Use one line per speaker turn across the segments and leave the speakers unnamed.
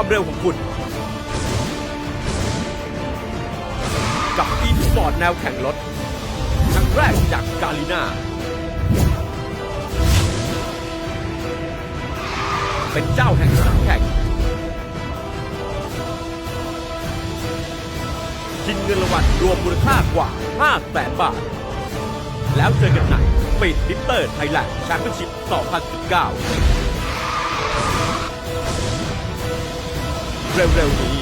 ความเร็วของคุณ กับอีสปอร์ตแนวแข่งรถครั้งแรกจากกาลิน่าเป็นเจ้าแห่งสนามแข่งชิงเงินรางวัลรวมมูลค่ากว่า 5 แสนบาท แล้วเจอกันในปีดดิปเตอร์ไทยแลนด์แชมเปี้ยนชิพ 2019 เร็วๆนี้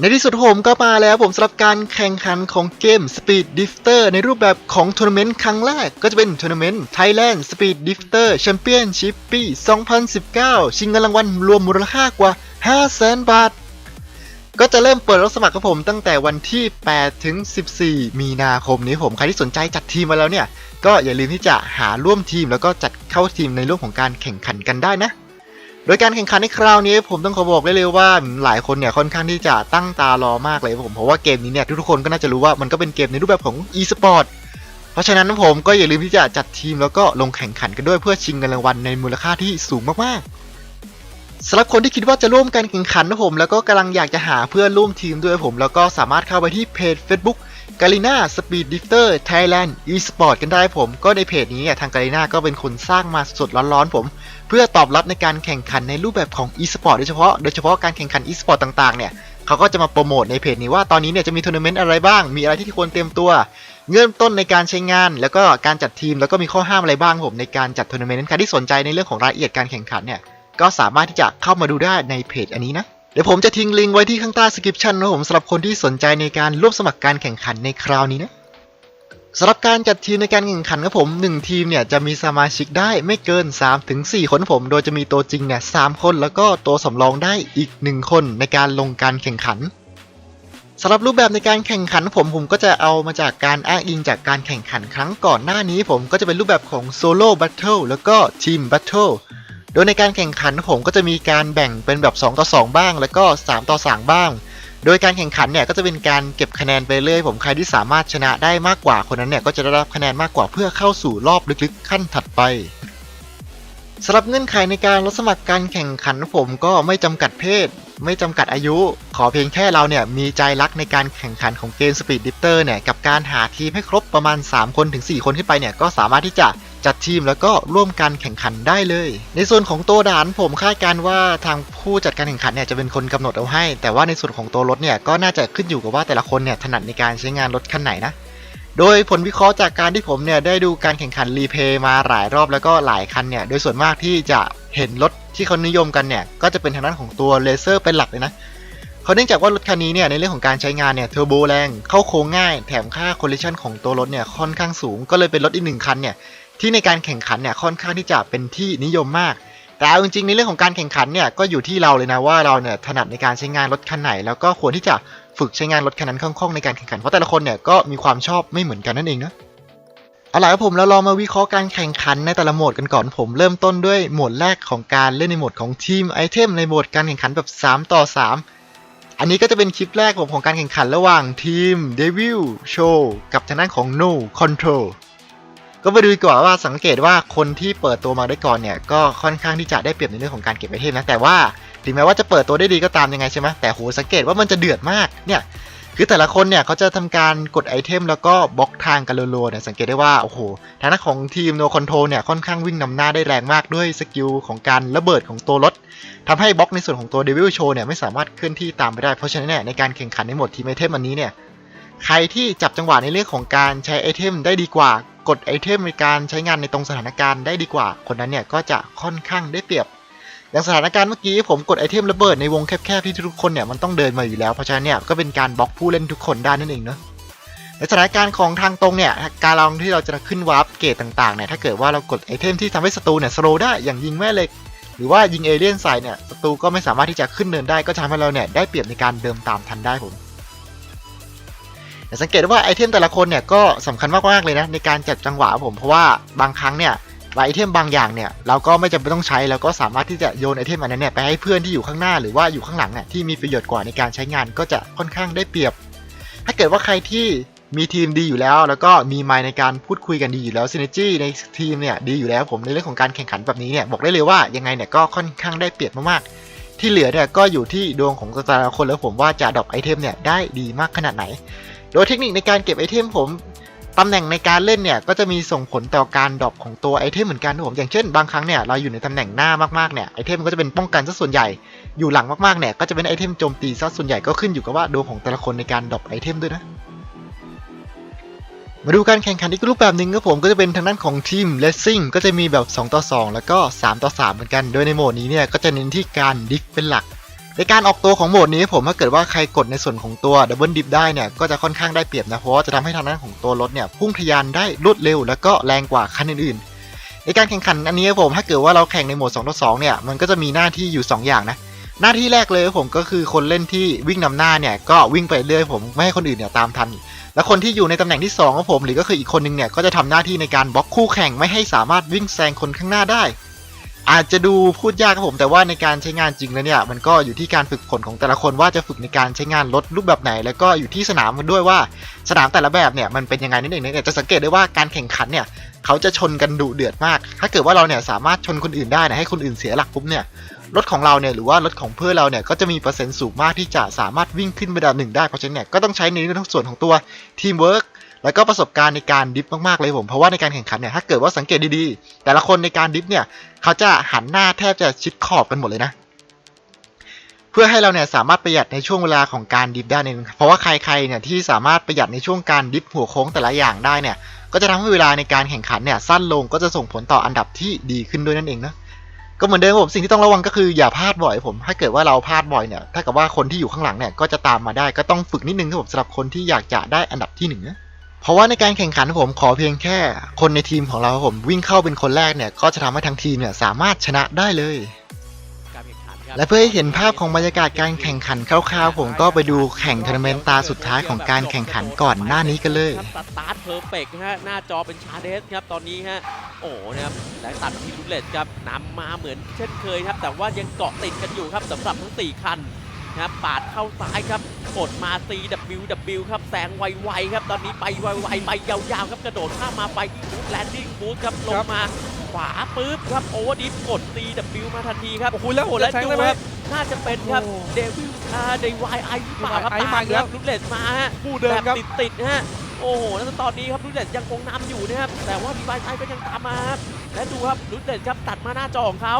ในที่สุดผมก็มาแล้วผมสำหรับการแข่งขันของเกม Speed Drifter ในรูปแบบของทัวร์นาเมนต์ครั้งแรกก็จะเป็นทัวร์นาเมนต์ Thailand Speed Drifter Championship ปี 2019 ชิงเงินรางวัลรวมมูลค่ากว่า 500,000 บาท ก็จะเริ่มเปิดรับสมัครกับผมตั้งแต่วันที่ 8 ถึง 14 มีนาคมนี้ผม ใครที่สนใจจัดทีมมาแล้วเนี่ย ก็อย่าลืมที่จะหาร่วมทีมแล้วก็จัดเข้าทีมในเรื่องของการแข่งขันกันได้นะ โดยการแข่งขันในคราวนี้ผมต้องขอบอกได้เลยว่าหลายคนเนี่ยค่อนข้างที่จะตั้งตารอมากเลยผมเพราะว่าเกมนี้เนี่ยทุกคนก็น่าจะรู้ว่ามันก็เป็นเกมในรูปแบบของ e-sport เพราะฉะนั้นผมก็อย่าลืมที่จะจัดทีมแล้วก็ลงแข่งขันกันด้วยเพื่อชิงเงินรางวัลในมูลค่าที่สูงมากๆ สำหรับคนที่คิดว่าจะร่วมการแข่งขันนะผม แล้วก็กำลังอยากจะหาเพื่อนร่วมทีมด้วยผม แล้วก็สามารถเข้าไปที่เพจ Facebook กาลิน่าสปีดดิฟเตอร์ไทยแลนด์อีสปอร์ตกันได้ผม ก็ในเพจนี้เนี่ยทางกาลิน่าก็เป็นคนสร้างมาสดร้อนๆผม เพื่อตอบรับในการแข่งขันในรูปแบบของ e-sport โดยเฉพาะโดยเฉพาะการแข่งขัน e-sport ต่างๆเนี่ยเขาก็จะมาโปรโมทในเพจนี้ว่าตอนนี้เนี่ยจะมีทัวร์นาเมนต์อะไรบ้าง มีอะไรที่ควรเตรียมตัว เงื่อนต้นในการใช้งาน แล้วก็การจัดทีมแล้วก็มีข้อห้ามอะไรบ้างผมในการจัดทัวร์นาเมนต์ใครที่สนใจในเรื่องของรายละเอียดการแข่งขันเนี่ย ก็สามารถที่จะเข้ามาดูได้ในเพจอันนี้นะ เดี๋ยวผมจะทิ้งลิงก์ไว้ที่ข้างใต้สคริปชันนะผมสำหรับคนที่สนใจในการร่วมสมัครการแข่งขันในคราวนี้นะสำหรับการจัดทีมในการแข่งขันครับผม 1 ทีมเนี่ยจะมีสมาชิกได้ไม่เกิน 3-4 คนครับผม โดยจะมีตัวจริงเนี่ย3คนแล้วก็ตัวสำรองได้อีก 1 คนในการลงการแข่งขันสำหรับรูปแบบในการแข่งขันผมผมก็จะเอามาจากการอ้างอิงจากการแข่งขันครั้งก่อนหน้านี้ผมก็จะเป็นรูปแบบของโซโล่บัตเทิลแล้วก็ทีมบัตเทิล โดยในการแข่งขันผมก็จะมีการแบ่งเป็นแบบ 2 ต่อ 2 บ้าง แล้วก็ 3 ต่อ 3 บ้าง โดยการแข่งขันเนี่ยก็จะเป็นการเก็บคะแนนไปเรื่อยผมใครที่สามารถชนะได้มากกว่าคนนั้นเนี่ยก็จะได้รับคะแนนมากกว่าเพื่อเข้าสู่รอบลึกๆ ขั้นถัดไปสำหรับเงื่อนไขในการรับสมัครการแข่งขันผมก็ไม่จำกัดเพศ ไม่จำกัดอายุ ขอเพียงแค่เราเนี่ยมีใจรักในการแข่งขันของเกม Speed Drifter เนี่ยกับการหาทีมให้ครบประมาณ 3 คนถึง 4 คนขึ้นไปเนี่ยก็สามารถที่จะ จัดทีมแล้วก็ร่วมการแข่งขันได้เลย ในส่วนของตัวด่านผมคาดการว่าทางผู้จัดการแข่งขันเนี่ยจะเป็นคนกำหนดเอาให้ แต่ว่าในส่วนของตัวรถเนี่ยก็น่าจะขึ้นอยู่กับว่าแต่ละคนเนี่ยถนัดในการใช้งานรถคันไหนนะโดยผลวิเคราะห์จากการที่ผมเนี่ยได้ดูการแข่งขันรีเพย์มาหลายรอบแล้วก็หลายคันเนี่ยโดยส่วนมากที่จะเห็นรถที่เขานิยมกันเนี่ยก็จะเป็นทางด้านของตัวเลเซอร์เป็นหลักเลยนะเขาเนื่องจากว่ารถคันนี้เนี่ยในเรื่องของการใช้งานเนี่ยเทอร์โบแรงเข้าโค้งง่าย แถมค่าคอลลิชันของตัวรถเนี่ยค่อนข้างสูง ก็เลยเป็นรถอีกหนึ่งคันเนี่ย ที่ในการแข่งขันเนี่ยค่อนข้างที่จะเป็นที่นิยมมาก แต่เอาจริงๆในเรื่องของการแข่งขันเนี่ยก็อยู่ที่เราเลยนะว่าเราเนี่ยถนัดในการใช้งานรถคันไหน แล้วก็ควรที่จะฝึกใช้งานรถคันนั้นคล่องๆในการแข่งขันเพราะแต่ละคนเนี่ยก็มีความชอบไม่เหมือนกันนั่นเองนะเอาล่ะครับผมแล้วเรามาวิเคราะห์การแข่งขันในแต่ละโหมดกันก่อนผมเริ่มต้นด้วยโหมดแรกของการเล่นในโหมดของทีมไอเทมในโหมดการแข่งขันแบบ 3 ต่อ 3 อันนี้ก็จะเป็นคลิปแรกผมของการแข่งขันระหว่างทีม Devil Show กับทางด้านของ No Control ก็ไปดูดีกว่าว่าสังเกตว่าคนที่เปิดตัวมาได้ก่อนเนี่ยก็ค่อนข้างที่จะได้เปรียบในเรื่องของการเก็บไอเทมนะแต่ว่าถึงแม้ว่าจะเปิดตัวได้ดีก็ตามยังไงใช่ไหมแต่โหสังเกตว่ามันจะเดือดมากเนี่ยคือแต่ละคนเนี่ยเขาจะทำการกดไอเทมแล้วก็บล็อกทางกันรัวๆเนี่ยสังเกตได้ว่าโอ้โหทางด้านของทีมโนคอนโทรเนี่ยค่อนข้างวิ่งนำหน้าได้แรงมากด้วยสกิลของการระเบิดของตัวรถทำให้บล็อกในส่วนของตัวเดวิลโชเนี่ยไม่สามารถเคลื่อนที่ตามไปได้เพราะฉะนั้นเนี่ยในการแข่งขันในหมดทีมไอเทมอันนี้เนี่ยใครที่จับจังหวะในเรื่องของการใช้ไอเทมได้ดีกว่า กดไอเทมในการใช้งานในตรงสถานการณ์ได้ดีกว่า คนนั้นเนี่ยก็จะค่อนข้างได้เปรียบอย่างสถานการณ์เมื่อกี้ผมกดไอเทมระเบิดในวงแคบๆที่ทุกคนเนี่ยมันต้องเดินมาอยู่แล้วเพราะฉะนั้นเนี่ยก็เป็นการบล็อกผู้เล่นทุกคนได้นั่นเองเนาะในสถานการณ์ของทางตรงเนี่ยการลองที่เราจะขึ้นวาร์ปเกตต่างๆเนี่ยถ้าเกิดว่าเรากดไอเทมที่ทำให้ศัตรูเนี่ยสโลว์ได้อย่างยิงแม่เหล็ก หรือว่ายิงเอเลี่ยนใส่เนี่ยศัตรูก็ไม่สามารถที่จะขึ้นเนินได้ก็จะทำให้เราเนี่ยได้เปรียบในการเดิมตามทันได้ผม แต่สังเกตว่าไอเทมแต่ละคนเนี่ยก็สำคัญมากๆเลยนะในการจัดจังหวะผมเพราะว่าบางครั้งเนี่ยไอเทมบางอย่างเนี่ยเราก็ไม่จำเป็นต้องใช้เราก็สามารถที่จะโยนไอเทมอันนั้นเนี่ยไปให้เพื่อนที่อยู่ข้างหน้าหรือว่าอยู่ข้างหลังเนี่ยที่มีประโยชน์กว่าในการใช้งานก็จะค่อนข้างได้เปรียบ ถ้าเกิดว่าใครที่มีทีมดีอยู่แล้ว แล้วก็มีไมล์ในการพูดคุยกันดีอยู่แล้วซินจี้ในทีมเนี่ยดีอยู่แล้วผมในเรื่องของการแข่งขันแบบนี้เนี่ยบอกได้เลยว่ายังไงเนี่ยก็ค่อนข้างได้เปรียบมากๆ ที่เหลือเนี่ยก็อยู่ที่ดวงของแต่ละคนแล้วผมว่าจะดรอปไอเทมเนี่ยได้ดีมากขนาดไหน โดยเทคนิคในการเก็บไอเทมผมตำแหน่งในการเล่นเนี่ยก็จะมีส่งผลต่อการดรอปของตัวไอเทมเหมือนกันนะผมอย่างเช่นบางครั้งเนี่ยเราอยู่ในตำแหน่งหน้ามากๆเนี่ยไอเทมก็จะเป็นป้องกันซะส่วนใหญ่อยู่หลังมากๆเนี่ยก็จะเป็นไอเทมโจมตีซะส่วนใหญ่ก็ขึ้นอยู่กับว่าดวงของแต่ละคนในการดรอปไอเทมด้วยนะมาดูการแข่งขันอีกรูปแบบหนึ่งครับผมก็จะเป็นทางด้านของทีมเลสซิ่งก็จะมีแบบ 2 ต่อ 2 แล้วก็ 3 ต่อ 3 เหมือนกัน โดยในโหมดนี้เนี่ยก็จะเน้นที่การดิฟเป็นหลัก ในการออกตัวของโหมดนี้ผมถ้าเกิดว่าใครกดในส่วนของตัวดับเบิลดิฟได้เนี่ยก็จะค่อนข้างได้เปรียบนะเพราะว่าจะทำให้ทางด้านของตัวรถเนี่ยพุ่งทะยานได้รวดเร็ว แล้วก็แรงกว่าคันอื่นๆ ในการแข่งขันอันนี้ผมถ้าเกิดว่าเราแข่งในโหมด2ต่อ2เนี่ยมันก็จะมีหน้าที่อยู่ 2 อย่างนะหน้าที่แรกเลยผมก็คือคนเล่นที่วิ่งนำหน้าเนี่ยก็วิ่งไปเรื่อยผมไม่ให้คนอื่นเนี่ยตามทัน แล้วคนที่อยู่ในตำแหน่งที่2ของผมหรือก็คืออีกคนนึงเนี่ยก็จะทำหน้าที่ในการบล็อกคู่แข่งไม่ให้สามารถวิ่งแซงคนข้างหน้าได้ อาจจะดูพูดยากครับผมแต่ว่าในการใช้งานจริงแล้วเนี่ยมันก็อยู่ที่การฝึกฝนของแต่ละคนว่าจะฝึกในการใช้งานรถรูปแบบไหน แล้วก็อยู่ที่สนามมันด้วยว่าสนามแต่ละแบบเนี่ยมันเป็นยังไงนั่นเองเนี่ยจะสังเกตได้ว่าการแข่งขันเนี่ยเขาจะชนกันดุเดือดมาก ถ้าเกิดว่าเราเนี่ยสามารถชนคนอื่นได้นะให้คนอื่นเสียหลักปุ๊บเนี่ยรถของเราเนี่ยหรือว่ารถของเพื่อนเราเนี่ยก็จะมีเปอร์เซ็นต์สูงมากที่จะสามารถวิ่งขึ้นไปดับหนึ่งได้เพราะฉะนั้นเนี่ยก็ต้องใช้ในเรื่องของส่วนของตัวทีมเวิร์ก แล้วก็ประสบการณ์ในการดิฟมากๆเลยผมเพราะว่าในการแข่งขันเนี่ยถ้าเกิดว่าสังเกตดีๆ แต่ละคนในการดิฟเนี่ยเขาจะหันหน้าแทบจะชิดขอบกันหมดเลยนะ เพื่อให้เราเนี่ยสามารถประหยัดในช่วงเวลาของการดิฟได้นึงเพราะว่าใครๆเนี่ยที่สามารถประหยัดในช่วงการดิฟหัวโค้งแต่ละอย่างได้เนี่ยก็จะทำให้เวลาในการแข่งขันเนี่ยสั้นลงก็จะส่งผลต่ออันดับที่ดีขึ้นด้วยนั่นเองนะก็เหมือนเดิมผมสิ่งที่ต้องระวังก็คืออย่าพลาดบ่อยผมถ้าเกิดว่าเราพลาดบ่อยเนี่ยถ้ากับว่าคนที่อยู่ข้างหลังเนี่ยก็จะตามมาได้ก็ต้องฝึกนิดนึงครับผมสำหรับคนที่อยากจะได้อันดับที่หนึ่งนะ เพราะว่าในการแข่งขันครับผมขอเพียงแค่ คนในทีมของเราครับผมวิ่งเข้าเป็นคนแรกเนี่ยก็จะทำให้ทั้งทีมเนี่ยสามารถชนะได้เลย
การแข่งขันครับ
และเพื่อให้เห็นภาพของบรรยากาศการแข่งขันคร่าวๆ ผมก็ไปดูแข่งทัวร์นาเมนต์ตาสุดท้ายของการแข่งขันก่อนหน้านี้กันเลย
ครับสตาร์ทเพอร์เฟกต์ฮะหน้าจอเป็นชาเดสครับตอนนี้ฮะโอ้นะครับและตัดที่ลุเลตครับนำมาเหมือนเช่นเคยครับ แต่ว่ายังเกาะติดกันอยู่ครับสำหรับทั้ง 4 คันนะครับปาดเข้าซ้ายครับ กดมา CWW ครับแซงไวๆครับ ตอนนี้ไปไวๆไปยาวๆครับกระโดดข้ามมาไปที่บูธแลนดิ้งบูธครับลงมาขวาปุ๊บครับโอเวอร์ดิฟกด CW มาทันทีครับ
โอ้โหแล้ว
โอ้โหแล้ว
จะแซง
ดู
ได้ไหม
ครับน่าจะเป็นครับ
โอ้
เดวิลอาร์เดวายไอหรือเปล่าครับ
ไอ้
ตาม
มาอีกแล้
ควรับลุเลตมาฮะ
ผู้เดิ
แบ
ม
บ
ครับ
ติดติดๆฮะ โอ้โหแล้วตอนนี้ครับลุเลตยังคงนำอยู่นะครับแต่ว่าดีไวไซก็ยังตามมาครับและดูครับลุเลตครับตัดมาหน้าจอของเขา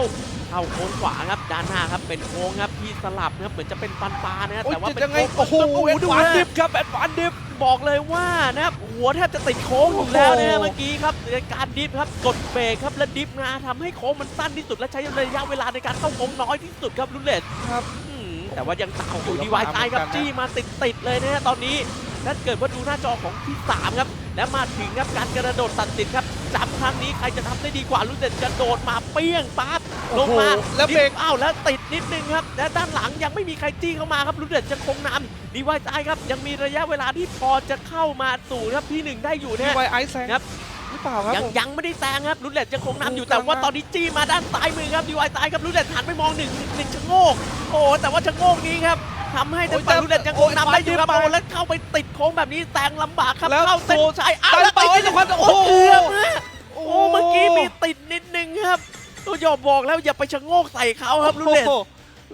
เข้าโค้งขวาครับด้านหน้าครับเป็นโค้งครับที่สลับนะครับเหมือนจะเป็นปันปลานะครับ
โอ้ย
แต่ว่า
จะ
เป็น
ยังไง
โค้ง
โอ้โห
ดู
แอดวาน
นะ
ดิฟครับแอดวานดิฟ
บอกเลยว่านะครับหัวแทบจะติดโค้งอยู่แล้วนะ
โอ้โห
เมื่อกี้ครับในการดิฟครับกดเบรกครับและดิฟมาทำให้โค้งมันสั้นที่สุดและใช้ระยะเวลาในการเข้าโค้งน้อยที่สุดครับลุเลต
ครับ
อืมแต่ว่ายังตามอยู่
โอ้โห
ดีวายไซครับ
เหมือนกันนะ
จี้มาติดติดๆเลยนะฮะตอนนี้ ถ้าเกิดว่าดูหน้าจอของที่ 3 ครับ แล้วมาถึงครับการกระโดดตัดสินครับจำครั้งนี้ใครจะทำได้ดีกว่าลุเดนกระโดดมาเปี้ยงปั๊บลงมา
โอ้โหแล้วเบรก
อ้าวแล้วติดนิดนึงครับ และด้านหลังยังไม่มีใครจี้เข้ามาครับลุเดนจะคงนำดีวายไซครับ ยังมีระยะเวลาที่พอจะเข้ามาสู่ครับที่หนึ่งได้อยู่
ดี
นะ
ไว
ฮะ
ไอซ์แซง
ครับ
หรือเปล่าครับ
ยัง
ผม
ยังไม่ได้แซงครับลุเดนยังคงนำอยู่
โอ้
แต่ว่า
กลางนะ
ตอนนี้จี้มาด้านซ้ายมือครับดีวายไซครับลุเดนหันไปมองหนึ่งหนึ่งชะโงกโอ้แต่ว่าชะโงกนี้ครับ ทำให้ทางฝั่งลุเดนยังคงนำได้อยู่ครับโอ้แล้วเข้าไปติดโค้งแบบนี้แซงลำบากครับ
แล้ว
เข้าเส้น
โซ
ชัยอ้าว
ไป
แล้ว
ต่
ติ
อ
ด
ให้ทุกคนโอ้โห
เกือบฮะโอ้เมื่อกี้มีติดนิดนึงครับตัวหยอบบอกแล้วอย่าไปชะโงกใส่เขาครับลุเดน
โอ้โห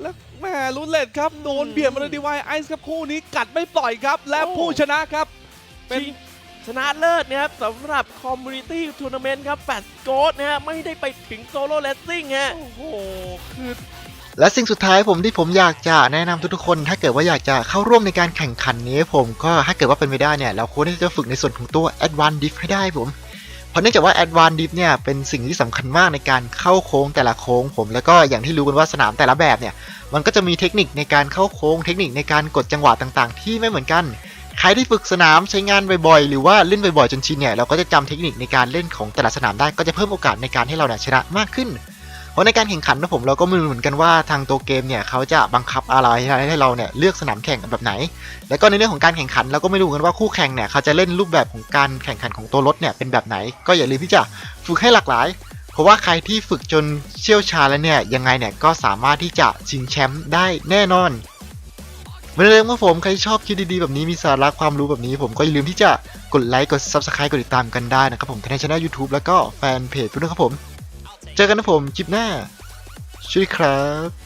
แล้วแหม่ลุนเลตครับโดนเบียดมาเลยดีไวไอซ์ครับคู่นี้กัดไม่ปล่อยครับ และ
โอ้
ผู้ชนะครับ เป็น
ชิงชนะเลิศนะครับสำหรับคอมมูนิตี้ทัวร์นาเมนต์ครับแฟสโกดนะฮะไม่ได้ไปถึงโซโล่เลสซิ่งฮะ
โอ้โหคือ
และสิ่งสุดท้ายผมที่ผมอยากจะแนะนำทุกๆคน ถ้าเกิดว่าอยากจะเข้าร่วมในการแข่งขันนี้ผมก็ถ้าเกิดว่าเป็นไปได้เนี่ย เราควรที่จะฝึกในส่วนของตัว Advanced Diff ให้ได้ผมเพราะเนื่องจากว่า Advanced Diff เนี่ยเป็นสิ่งที่สำคัญมากในการเข้าโค้งแต่ละโค้ง ผมแล้วก็อย่างที่รู้กันว่าสนามแต่ละแบบเนี่ยมันก็จะมีเทคนิคในการเข้าโค้ง เทคนิคในการกดจังหวะต่างๆ ที่ไม่เหมือนกันใครที่ฝึกสนามใช้งานบ่อยๆ หรือว่าเล่นบ่อยๆจนชินเนี่ยเราก็จะจำเทคนิคในการเล่นของแต่ละสนามได้ก็จะเพิ่มโอกาสในการให้เราเนี่ยชนะมากขึ้น เพราะในการแข่งขันนะผมเราก็ไม่รู้เหมือนกันว่าทางตัวเกมเนี่ยเขาจะบังคับอะไรให้เราเนี่ยเลือกสนามแข่งแบบไหน แล้วก็ในเรื่องของการแข่งขันเราก็ไม่รู้กันว่าคู่แข่งเนี่ยเขาจะเล่นรูปแบบของการแข่งขันของตัวรถเนี่ยเป็นแบบไหน ก็อย่าลืมที่จะฝึกให้หลากหลาย เพราะว่าใครที่ฝึกจนเชี่ยวชาญแล้วเนี่ยยังไงเนี่ยก็สามารถที่จะชิงแชมป์ได้แน่นอนเหมือนเดิมครัผมใครชอบคลิปดีๆแบบนี้มีสาระความรู้แบบนี้ ผมก็อย่าลืมที่จะกดไลค์กด Subscribe กดติดตามกันได้นะครับผมทั้งในช่องยูทูบแล้วก็แฟนเพจด้วยนครับผม เจอกันนะผมคลิปหน้าช่วยครับ